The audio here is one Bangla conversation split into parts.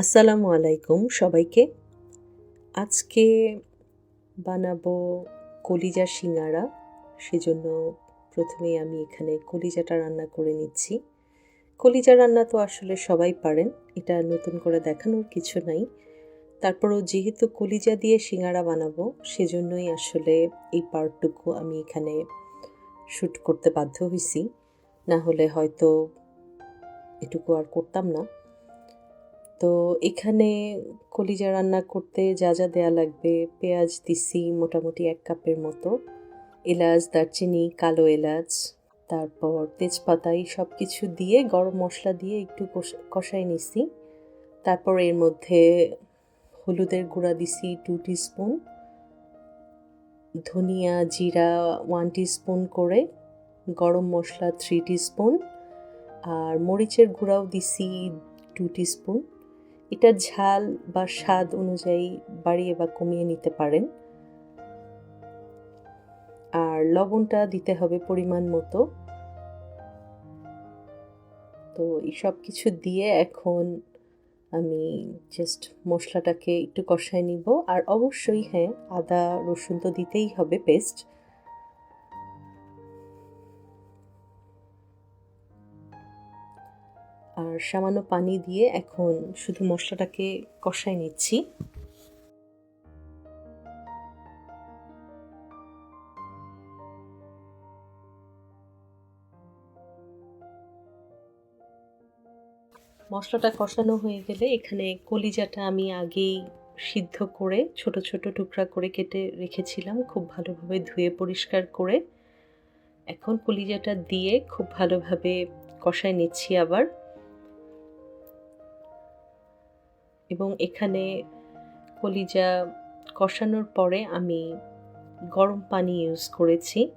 আসসালামু আলাইকুম সবাইকে। আজকে বানাবো কলিজা সিঙ্গারা। সেজন্য প্রথমেই আমি এখানে কলিজাটা রান্না করে নিচ্ছি। কলিজা রান্না তো আসলে সবাই পারেন, এটা নতুন করে দেখানোর কিছু নাই। তারপরও যেহেতু কলিজা দিয়ে সিঙ্গারা বানাবো, সেজন্যই আসলে এই পার্টটুকু আমি এখানে শ্যুট করতে বাধ্য হয়েছি না হলে হয়তো এটুকু আর করতাম না। তো এখানে কলিজা রান্না করতে যা যা দেয়া লাগবে, পেঁয়াজ দিছি মোটামুটি এক কাপের মতো, এলাচ, দারচিনি, কালো এলাচ, তারপর তেজপাতা, এই সব কিছু দিয়ে গরম মশলা দিয়ে একটু কষাই নিছি। তারপর এর মধ্যে হলুদের গুঁড়া দিছি টু স্পুন ধনিয়া জিরা ওয়ান স্পুন করে, গরম মশলা থ্রি স্পুন আর মরিচের গুঁড়াও দিছি টু স্পুন এটা ঝাল বা স্বাদ অনুযায়ী বাড়িয়ে বা কমিয়ে নিতে পারেন। আর লবণটা দিতে হবে পরিমাণ মতো। তো এই সব কিছু দিয়ে এখন আমি জাস্ট মশলাটাকে একটু কষায় নিব। আর অবশ্যই হ্যাঁ আদা, রসুন তো দিতেই হবে পেস্ট আর সামান্য পানি দিয়ে এখন শুধু মশলাটাকে কষাই নিচ্ছি। মশলাটা কষানো হয়ে গেলে এখানে কলিজাটা আমি আগেই সিদ্ধ করে ছোট ছোট টুকরা করে কেটে রেখেছিলাম, খুব ভালোভাবে ধুয়ে পরিষ্কার করে। এখন কলিজাটা দিয়ে খুব ভালোভাবে কষায় নিচ্ছি আবার। এবং এখানে কলিজা কষানোর পরে আমি গরম পানি ইউজ করেছি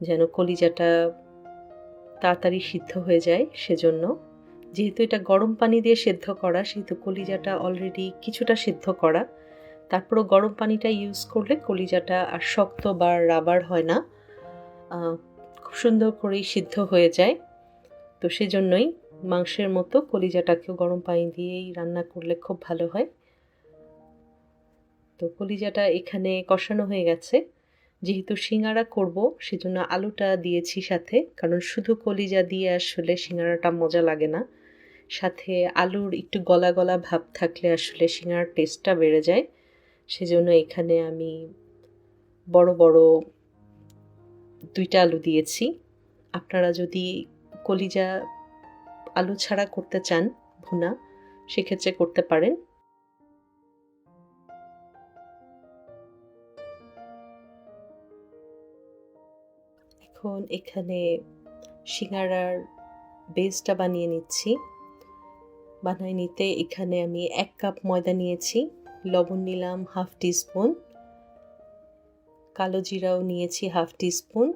যেন কলিজাটা তাড়াতাড়ি সিদ্ধ হয়ে যায় সেজন্য। যেহেতু এটা গরম পানি দিয়ে সেদ্ধ করা, সেহেতু কলিজাটা অলরেডি কিছুটা সেদ্ধ করা, তারপরও গরম পানিটা ইউজ করলে কলিজাটা আর শক্ত বা রাবার হয় না। খুব সুন্দর করেই সিদ্ধ হয়ে যায়। তো সেজন্যই মাংসের মতো কলিজাটাকেও গরম পানি দিয়েই রান্না করলে খুব ভালো হয়। তো কলিজাটা এখানে কষানো হয়ে গেছে। যেহেতু সিঙ্গারা করব, সেজন্য আলুটা দিয়েছি সাথে, কারণ শুধু কলিজা দিয়ে আসলে সিঙ্গারাটা মজা লাগে না। সাথে আলুর একটু গলা গলা ভাব থাকলে আসলে সিঙ্গারার টেস্টটা বেড়ে যায়। সেজন্য এখানে আমি বড় বড় দুইটা আলু দিয়েছি। আপনারা যদি কলিজা আলু ছাড়া করতে চান ভুনা, সেক্ষেত্রে করতে পারেন। এখন এখানে সিঙ্গারার বেসটা বানিয়ে নিচ্ছি। বানাই নিতে এখানে আমি এক কাপ ময়দা নিয়েছি, লবণ নিলাম হাফ টিস্পুন কালো জিরাও নিয়েছি হাফ টিস্পুন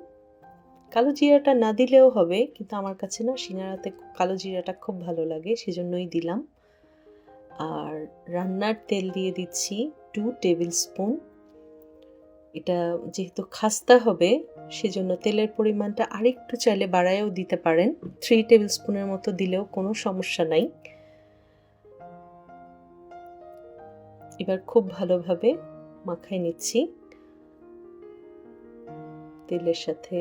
কালো জিরাটা না দিলেও হবে, কিন্তু আমার কাছে না সিঙ্গারাতে কালো জিরাটা খুব ভালো লাগে, সেজন্যই দিলাম। আর রান্নার তেল দিয়ে দিচ্ছি টু টেবিল স্পুন। এটা যেহেতু খাস্তা হবে, সেজন্য তেলের পরিমাণটা আরেকটু চাইলে বাড়ায়ও দিতে পারেন। থ্রি টেবিল স্পুনের মতো দিলেও কোনো সমস্যা নাই। এবার খুব ভালোভাবে মাখাই নিচ্ছি। তেলের সাথে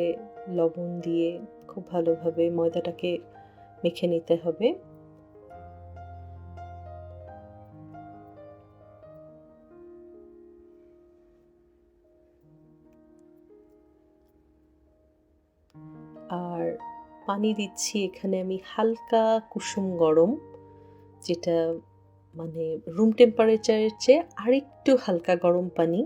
লবণ দিয়ে খুব ভালোভাবে ময়দাটাকে মেখে নিতে হবে। আর পানি দিচ্ছি এখানে আমি হালকা কুসুম গরম, যেটা মানে রুম টেম্পারেচারের চেয়ে আরেকটু হালকা গরম পানি।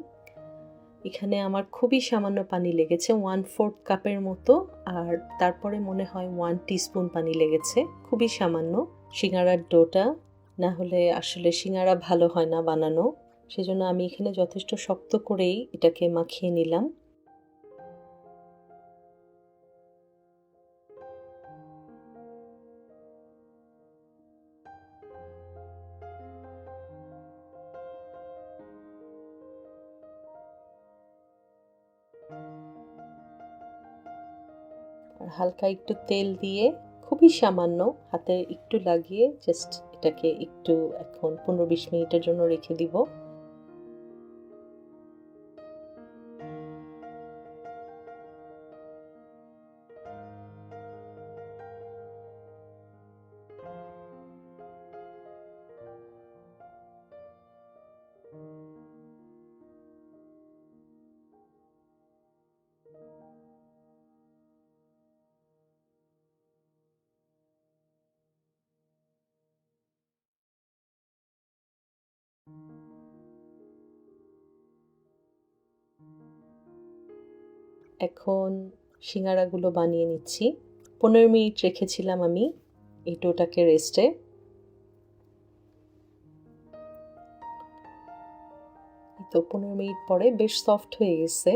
এখানে আমার খুবই সামান্য পানি লেগেছে ওয়ান ফোর্থ কাপের মতো, আর তারপরে মনে হয় ওয়ান টিস্পুন পানি লেগেছে, খুবই সামান্য। সিঙ্গারার ডোটা, না হলে আসলে সিঙ্গারা ভালো হয় না বানানো, সেজন্য আমি এখানে যথেষ্ট শক্ত করেই এটাকে মাখিয়ে নিলাম। হালকা একটু তেল দিয়ে, খুবই সামান্য হাতে একটু লাগিয়ে জাস্ট এটাকে একটু এখন পনেরো বিশ মিনিটের জন্য রেখে দিব। এখন সিঙ্গারাগুলো বানিয়ে নিচ্ছি। পনেরো মিনিট রেখেছিলাম আমি এই টোটাকে রেস্টে। তো পনেরো মিনিট পরে বেশ সফট হয়ে গেছে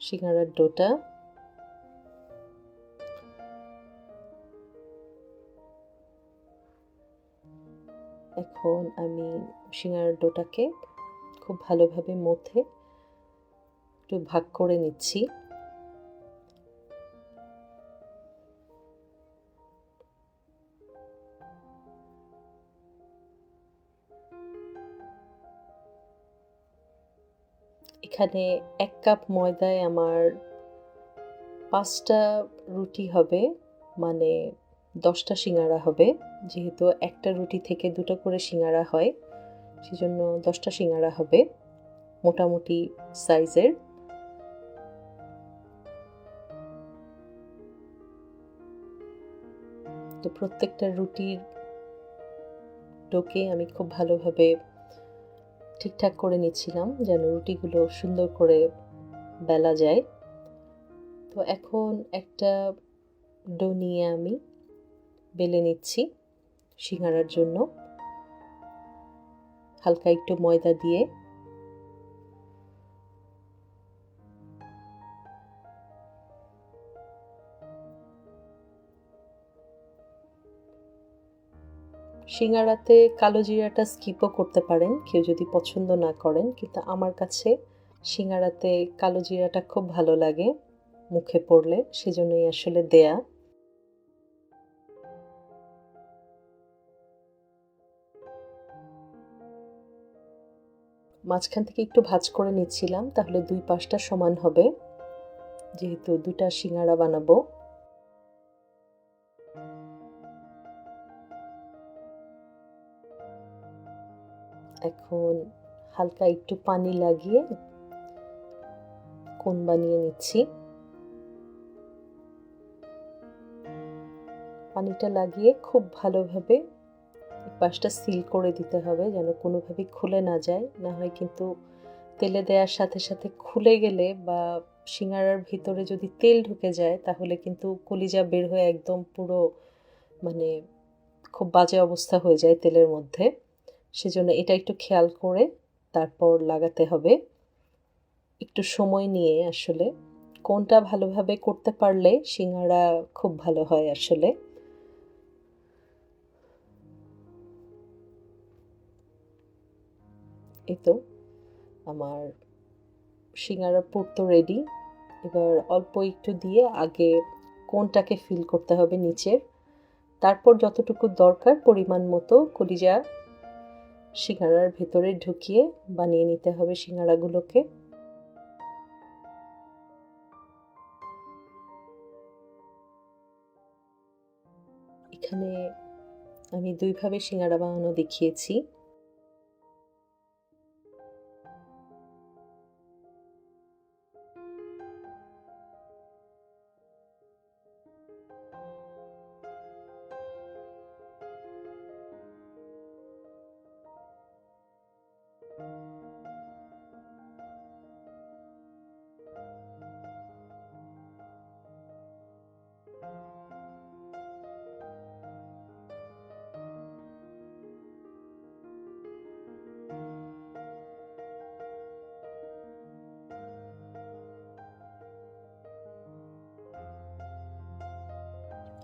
সিঙ্গারার ডোটা। এখন আমি সিঙ্গারার ডোটাকে খুব ভালোভাবে মথে একটু ভাগ করে নিচ্ছি। এখানে এক কাপ ময়দায় আমার পাঁচটা রুটি হবে মানে দশটা সিঙ্গারা হবে। যেহেতু একটা রুটি থেকে দুটো করে সিঙ্গারা হয়, সেজন্য দশটা সিঙ্গারা হবে, মোটামুটি সাইজের। তো প্রত্যেকটা রুটির ডোকে আমি খুব ভালোভাবে ঠিকঠাক করে নিচ্ছিলাম যেন রুটিগুলো সুন্দর করে বেলা যায়। তো এখন একটা ডো নিয়ে আমি বেলে নিচ্ছি সিঙ্গারার জন্য। হালকা একটু ময়দা দিয়ে সিঙ্গারাতে কালো জিরাটা স্কিপও করতে পারেন, কেউ যদি পছন্দ না করেন, কিন্তু আমার কাছে সিঙ্গারাতে কালো জিরাটা খুব ভালো লাগে মুখে পড়লে, সেজন্যই আসলে দেয়া। মাঝখান থেকে একটু ভাজ করে নিচ্ছিলাম, তাহলে দুই পাশটা সমান হবে। যেহেতু দুটা সিঙ্গারা বানাবো। এখন হালকা একটু পানি লাগিয়ে কোন বানিয়ে নিচ্ছি? পানিটা লাগিয়ে খুব ভালোভাবে পাশটা সিল করে দিতে হবে যেন কোনোভাবেই খুলে না যায়। না হয় কিন্তু তেলে দেওয়ার সাথে সাথে খুলে গেলে বা সিঙ্গারার ভিতরে যদি তেল ঢুকে যায় তাহলে কিন্তু কলিজা বের হয়ে একদম পুরো মানে খুব বাজে অবস্থা হয়ে যায় তেলের মধ্যে। সেজন্য এটা একটু খেয়াল করে তারপর লাগাতে হবে। একটু সময় নিয়ে আসলে কোনটা ভালোভাবে করতে পারলে সিঙ্গারা খুব ভালো হয় আসলে। এই তো আমার সিঙ্গারা পুর তো রেডি এবার অল্প একটু দিয়ে আগে কোনটাকে ফিল করতে হবে নিচের তারপর যতটুকু দরকার পরিমাণ মতো কলিজা সিঙ্গারার ভেতরে ঢুকিয়ে বানিয়ে নিতে হবে সিঙ্গারাগুলোকে এখানে আমি দুইভাবে সিঙ্গারা বানানো দেখিয়েছি।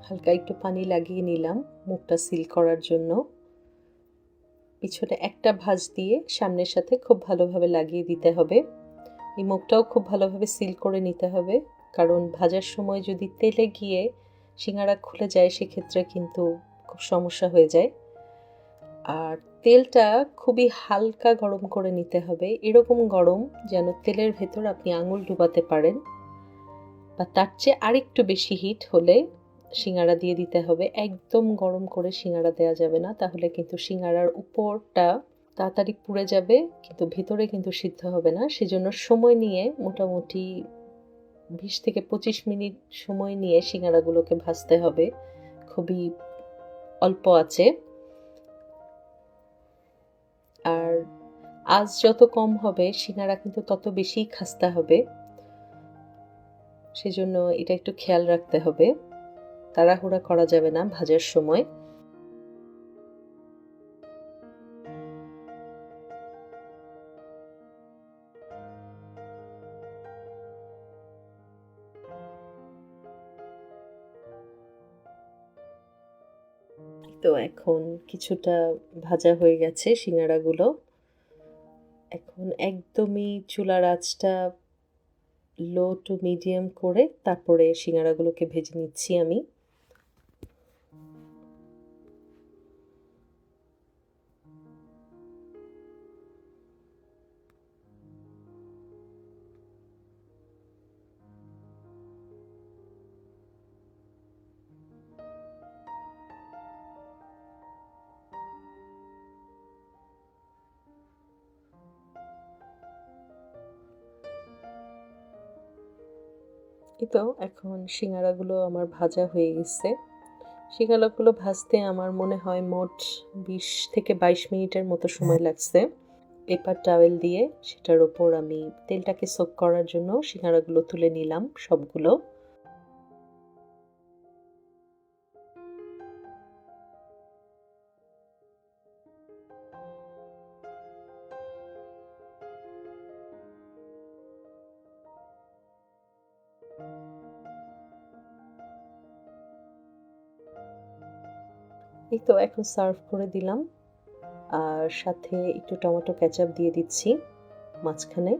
হালকা একটু পানি লাগিয়ে নিলাম মুখটা সিল করার জন্য। পিছনে একটা ভাঁজ দিয়ে সামনের সাথে খুব ভালোভাবে লাগিয়ে দিতে হবে। এই মুখটাও খুব ভালোভাবে সিল করে নিতে হবে, কারণ ভাজার সময় যদি তেলে গিয়ে সিঙ্গারা খুলে যায়, সেক্ষেত্রে কিন্তু খুব সমস্যা হয়ে যায়। আর তেলটা খুবই হালকা গরম করে নিতে হবে, এরকম গরম যেন তেলের ভেতর আপনি আঙুল ডুবাতে পারেন। বা তার চেয়ে আরেকটু বেশি হিট হলে সিঙ্গারা দিয়ে দিতে হবে। একদম গরম করে সিঙ্গারা দেওয়া যাবে না। তাহলে কিন্তু সিঙ্গারার উপরটা তাড়াতাড়ি পুড়ে যাবে, কিন্তু ভেতরে কিন্তু সিদ্ধ হবে না। সেজন্য সময় নিয়ে মোটামুটি বিশ থেকে পঁচিশ মিনিট সময় নিয়ে সিঙ্গারাগুলোকে ভাজতে হবে। খুবই অল্প আছে। আর আজ যত কম হবে, সিঙ্গারা কিন্তু তত বেশি খাস্তা হবে। সেজন্য এটা একটু খেয়াল রাখতে হবে। তাড়াহুড়া করা যাবে না ভাজার সময়। তো এখন কিছুটা ভাজা হয়ে গেছে সিঙ্গারাগুলো এখন একদমই চুলার আঁচটা লো টু মিডিয়াম করে তারপরে সিঙ্গারাগুলোকে ভেজে নিচ্ছি আমি। তো, এখন সিঙ্গারাগুলো আমার ভাজা হয়ে গেছে। সিঙ্গারাগুলো ভাজতে আমার মনে হয় মোট বিশ থেকে বাইশ মিনিটের মতো সময় লাগছে। পেপার টাওয়েল দিয়ে সেটার ওপর আমি তেলটাকে সোক করার জন্য সিঙ্গারাগুলো তুলে নিলাম সবগুলো। এই তো এখন সার্ভ করে দিলাম। আর সাথে একটু টমেটো ক্যাচাপ দিয়ে দিচ্ছি মাঝখানে।